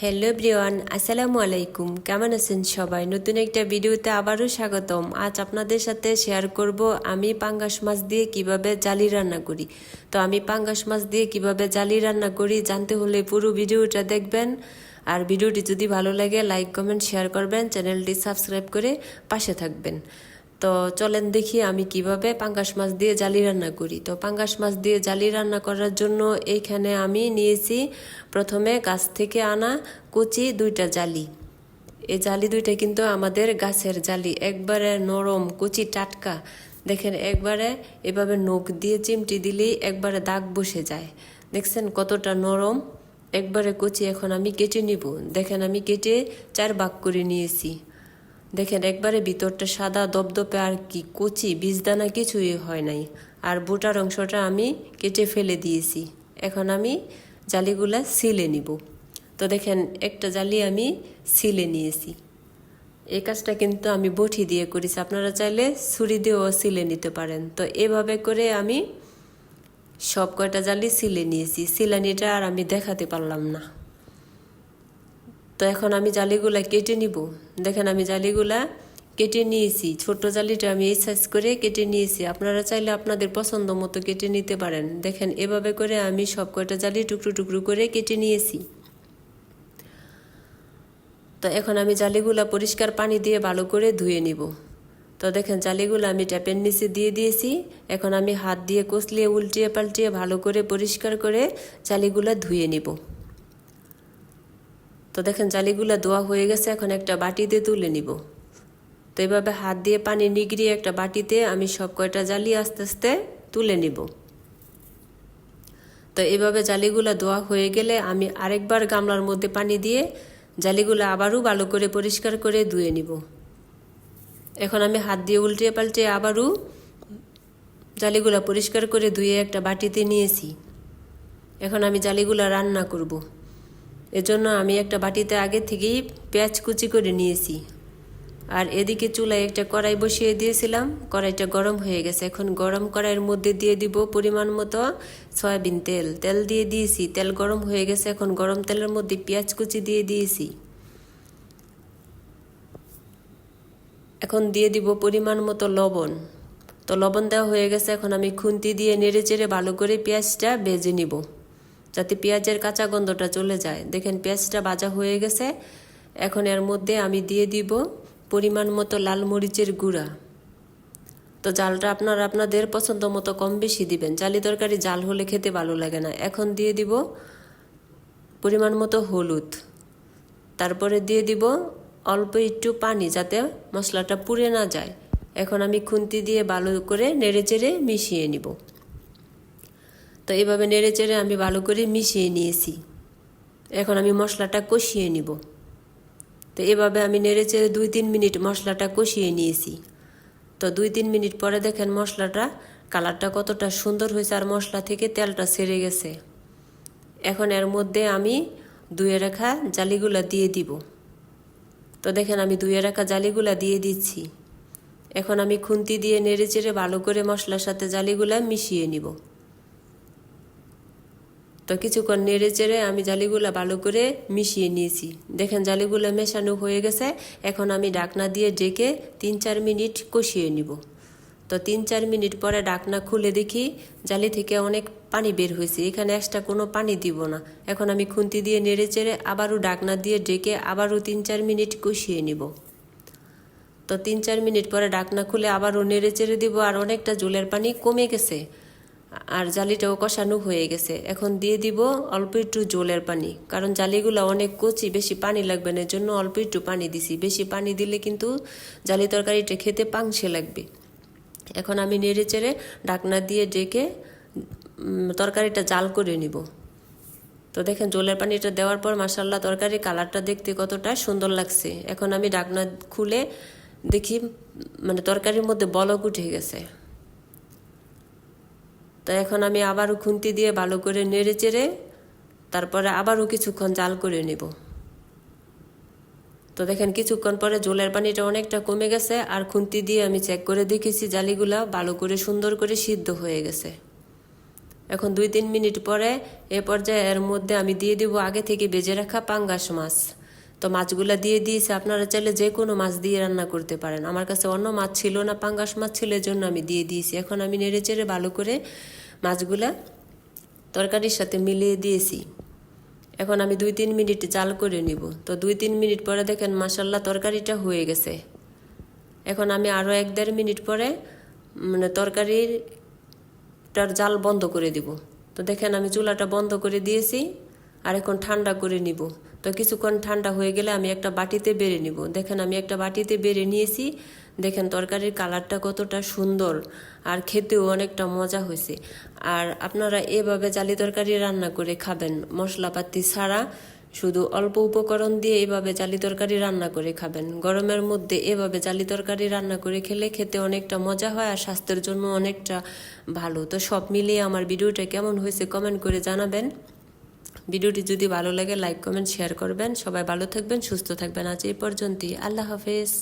Hello ব্রিওয়ান আসসালামু আলাইকুম কেমন আছেন সবাই? নতুন একটা ভিডিওতে আবারও স্বাগতম। আজ আপনাদের সাথে শেয়ার করব আমি পাঙ্গাস মাছ দিয়ে কীভাবে জালি রান্না করি। তো আমি পাঙ্গাস মাছ দিয়ে কীভাবে জালি রান্না করি জানতে হলে পুরো ভিডিওটা দেখবেন। আর ভিডিওটি যদি ভালো লাগে লাইক কমেন্ট শেয়ার করবেন। চ্যানেলটি সাবস্ক্রাইব করে পাশে থাকবেন। তো চলেন দেখি আমি কীভাবে পাঙ্গাস মাছ দিয়ে জালি রান্না করি। তো পাঙ্গাস মাছ দিয়ে জালি রান্না করার জন্য এইখানে আমি নিয়েছি প্রথমে গাছ থেকে আনা কুচি দুইটা জালি। এই জালি দুইটা কিন্তু আমাদের গাছের জালি। একবারে নরম কুচি টাটকা। দেখেন একবারে এভাবে নখ দিয়ে চিমটি দিলেই একবারে দাগ বসে যায়। দেখছেন কতটা নরম। একবারে কুচি এখন আমি কেটে নিব। দেখেন আমি কেটে চার ভাগ করে নিয়েছি। দেখেন, একবারে ভিতরটা সাদা, দপদপে আর কি, কচি, বীজদানা কিছুই হয় নাই। আর বুটার অংশটা আমি কেটে ফেলে দিয়েছি। এখন আমি জালিগুলা সিলে নিব। তো দেখেন, একটা জালি আমি সিলে নিয়েছি। এই কাজটা কিন্তু আমি বটি দিয়ে করেছি। আপনারা চাইলে ছুরি দিয়েও সিলে নিতে পারেন। তো এভাবে করে আমি সব কয়টা জালি সিলে নিয়েছি। সিলানিটা আর আমি দেখাতে পারলাম না। তো এখন আমি জালিগুলা কেটে নিব। দেখেন আমি জালিগুলা কেটে নিয়েছি ছোট জালিটা আমি এই সাইজ করে কেটে নিয়েছি। আপনারা চাইলে আপনাদের পছন্দ মতো কেটে নিতে পারেন। দেখেন এভাবে করে আমি সব কয়টা জালি টুকরো টুকরো করে কেটে নিয়েছি। তো এখন আমি জালিগুলা পরিষ্কার পানি দিয়ে ভালো করে ধুয়ে নিব। তো দেখেন জালিগুলো আমি ট্যাপের নিচে দিয়ে দিয়েছি। এখন আমি হাত দিয়ে কষলিয়ে উল্টিয়ে পাল্টিয়ে ভালো করে পরিষ্কার করে জালিগুলা ধুয়ে নিব। তো দেখেন জালিগুলা ধোয়া হয়ে গেছে, এখন একটা বাটিতে তুলে নিব। তো এভাবে হাত দিয়ে পানি নিগড়িয়ে একটা বাটিতে আমি সব কয়টা জালি আস্তে আস্তে তুলে নিব। তো এভাবে জালিগুলা ধোয়া হয়ে গেলে আমি আরেকবার গামলার মধ্যে পানি দিয়ে জালিগুলো আবারও ভালো করে পরিষ্কার করে ধুয়ে নিব। এখন আমি হাত দিয়ে উল্টে পাল্টে আবারও জালিগুলা পরিষ্কার করে ধুয়ে একটা বাটিতে নিয়েছি। এখন আমি জালিগুলা রান্না করব। এজন্য আমি একটা বাটিতে আগে থেকেই পেঁয়াজ কুচি করে নিয়েছি। আর এদিকে চুলায় একটা কড়াই বসিয়ে দিয়েছিলাম। কড়াইটা গরম হয়ে গেছে। এখন গরম কড়াইয়ের মধ্যে দিয়ে দিব পরিমাণ মতো সয়াবিন তেল। তেল দিয়ে দিয়েছি। তেল গরম হয়ে গেছে। এখন গরম তেলের মধ্যে পেঁয়াজ কুচি দিয়ে দিয়েছি। এখন দিয়ে দিব পরিমাণ মতো লবণ। তো লবণ দেওয়া হয়ে গেছে। এখন আমি খুন্তি দিয়ে নেড়ে চেড়ে ভালো করে পেঁয়াজটা ভেজে নিব। যাতে পেঁয়াজের কাঁচা গন্ধটা চলে যায়। দেখেন পেঁয়াজটা ভাজা হয়ে গেছে। এখন এর মধ্যে আমি দিয়ে দিব পরিমাণ মতো লাল মরিচের গুঁড়া। তো জালটা আপনার আপনাদের পছন্দ মতো কম বেশি দিবেন। জালি তরকারি জাল হলে খেতে ভালো লাগে না। এখন দিয়ে দিব পরিমাণ মতো হলুদ। তারপরে দিয়ে দিব অল্প একটু পানি যাতে মশলাটা পুড়ে না যায়। এখন আমি খুন্তি দিয়ে ভালো করে নেড়ে চেড়ে মিশিয়ে নিব। তো এইভাবে নেড়ে চেড়ে আমি ভালো করে মিশিয়ে নিয়েছি। এখন আমি মশলাটা কষিয়ে নিব। তো এভাবে আমি নেড়ে চেড়ে দুই তিন মিনিট মশলাটা কষিয়ে নিয়েছি। তো দুই তিন মিনিট পরে দেখেন মশলাটা, কালারটা কতটা সুন্দর হয়েছে আর মশলা থেকে তেলটা সেরে গেছে। এখন এর মধ্যে আমি ধুয়ে রাখা জালিগুলা দিয়ে দিব। তো দেখেন আমি ধুয়ে রাখা জালিগুলা দিয়ে দিচ্ছি। এখন আমি খুন্তি দিয়ে নেড়ে চেড়ে ভালো করে মশলার সাথে জালিগুলা মিশিয়ে নিব। তো কিছুক্ষণ নেড়ে চেড়ে আমি জালিগুলা ভালো করে মিশিয়ে নিয়েছি। দেখেন জালিগুলা মেশানো হয়ে গেছে। এখন আমি ডাকনা দিয়ে ডেকে তিন চার মিনিট কষিয়ে নিব। তো তিন চার মিনিট পরে ডাকনা খুলে দেখি জালি থেকে অনেক পানি বের হয়েছে। এখানে এক্সট্রা কোনো পানি দিব না। এখন আমি খুন্তি দিয়ে নেড়ে চেড়ে আবারও ডাকনা দিয়ে ডেকে আবারও তিন চার মিনিট কষিয়ে নিব। তো তিন চার মিনিট পরে ডাকনা খুলে আবারও নেড়ে চেড়ে দিব আর অনেকটা জলের পানি কমে গেছে। আর জালিটাও কষানো হয়ে গেছে। এখন দিয়ে দিব অল্প একটু জলের পানি। কারণ জালিগুলো অনেক কচি, বেশি পানি লাগবে না এর জন্য অল্প একটু পানি দিছি। বেশি পানি দিলে কিন্তু জালি তরকারিটা খেতে পাংশে লাগবে। এখন আমি নেড়ে চেড়ে ডাকনা দিয়ে ডেকে তরকারিটা জাল করে নিব। তো দেখেন জলের পানিটা দেওয়ার পর মাসাল্লাহ তরকারি কালারটা দেখতে কতটা সুন্দর লাগছে। এখন আমি ডাকনা খুলে দেখি মানে তরকারির মধ্যে বলক উঠে গেছে। তো এখন আমি আবারও খুন্তি দিয়ে ভালো করে নেড়ে চেড়ে তারপরে আবারও কিছুক্ষণ জাল করে নেব। তো দেখেন কিছুক্ষণ পরে জলের পানিটা অনেকটা কমে গেছে আর খুন্তি দিয়ে আমি চেক করে দেখেছি জালিগুলা ভালো করে সুন্দর করে সিদ্ধ হয়ে গেছে। এখন দুই তিন মিনিট পরে এ পর্যায়ে এর মধ্যে আমি দিয়ে দিব আগে থেকে বেজে রাখা পাঙ্গাস মাছ। তো মাছগুলো দিয়ে দিয়েছি, আপনারা চাইলে যে কোনো মাছ দিয়ে রান্না করতে পারেন। আমার কাছে অন্য মাছ ছিল না, পাঙ্গাস মাছ ছিল জন্য আমি দিয়ে দিয়েছি। এখন আমি নেড়ে চেড়ে ভালো করে মাছগুলা তরকারির সাথে মিলিয়ে দিয়েছি। এখন আমি দুই তিন মিনিট জাল করে নিব। তো দুই তিন মিনিট পরে দেখেন মাসাল্লাহ তরকারিটা হয়ে গেছে। এখন আমি আরও এক দেড় মিনিট পরে মানে তরকারির টার জাল বন্ধ করে দিব। তো দেখেন আমি চুলাটা বন্ধ করে দিয়েছি, আর এখন ঠান্ডা করে নিব। তো কিছুক্ষণ ঠান্ডা হয়ে গেলে আমি একটা বাটিতে বেড়ে নিব। দেখেন আমি একটা বাটিতে বেড়ে নিয়েছি। দেখেন তরকারির কালারটা কতটা সুন্দর আর খেতেও অনেকটা মজা হয়েছে। আর আপনারা এভাবে জালি তরকারি রান্না করে খাবেন। মশলাপাতি ছাড়া শুধু অল্প উপকরণ দিয়ে এভাবে জালি তরকারি রান্না করে খাবেন। গরমের মধ্যে এভাবে জালি তরকারি রান্না করে খেলে খেতে অনেকটা মজা হয় আর স্বাস্থ্যের জন্য অনেকটা ভালো। তো সব মিলিয়ে আমার ভিডিওটা কেমন হয়েছে কমেন্ট করে জানাবেন। ভিডিওটি যদি ভালো লাগে লাইক কমেন্ট শেয়ার করবেন। সবাই ভালো থাকবেন, সুস্থ থাকবেন। আজ এই পর্যন্তই। আল্লাহ হাফেজ।